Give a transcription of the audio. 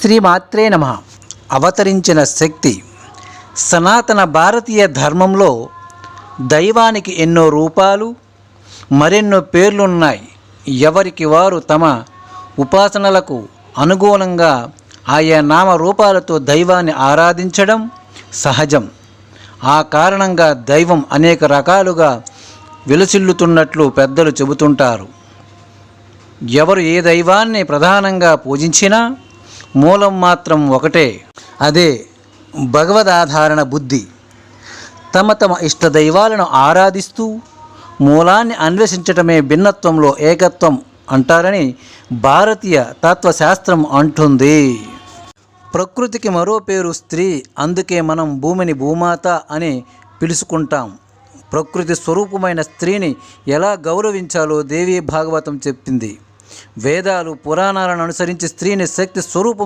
శ్రీమాత్రే నమ. అవతరించిన శక్తి సనాతన భారతీయ ధర్మంలో దైవానికి ఎన్నో రూపాలు మరెన్నో పేర్లున్నాయి. ఎవరికి వారు తమ ఉపాసనలకు అనుగుణంగా ఆయా నామ రూపాలతో దైవాన్ని ఆరాధించడం సహజం. ఆ కారణంగా దైవం అనేక రకాలుగా విలసిల్లుతున్నట్లు పెద్దలు చెబుతుంటారు. ఎవరు ఏ దైవాన్ని ప్రధానంగా పూజించినా మూలం మాత్రం ఒకటే. అదే భగవదాధారణ బుద్ధి. తమ తమ ఇష్ట దైవాలను ఆరాధిస్తూ మూలాన్ని అన్వేషించటమే భిన్నత్వంలో ఏకత్వం అంటారని భారతీయ తత్వశాస్త్రం అంటుంది. ప్రకృతికి మరో పేరు స్త్రీ అందుకే మనం భూమిని భూమాత అని పిలుచుకుంటాం. ప్రకృతి స్వరూపమైన స్త్రీని ఎలా గౌరవించాలో దేవీ భాగవతం చెప్పింది. వేదాలు పురాణాలను అనుసరించి స్త్రీని శక్తి స్వరూపం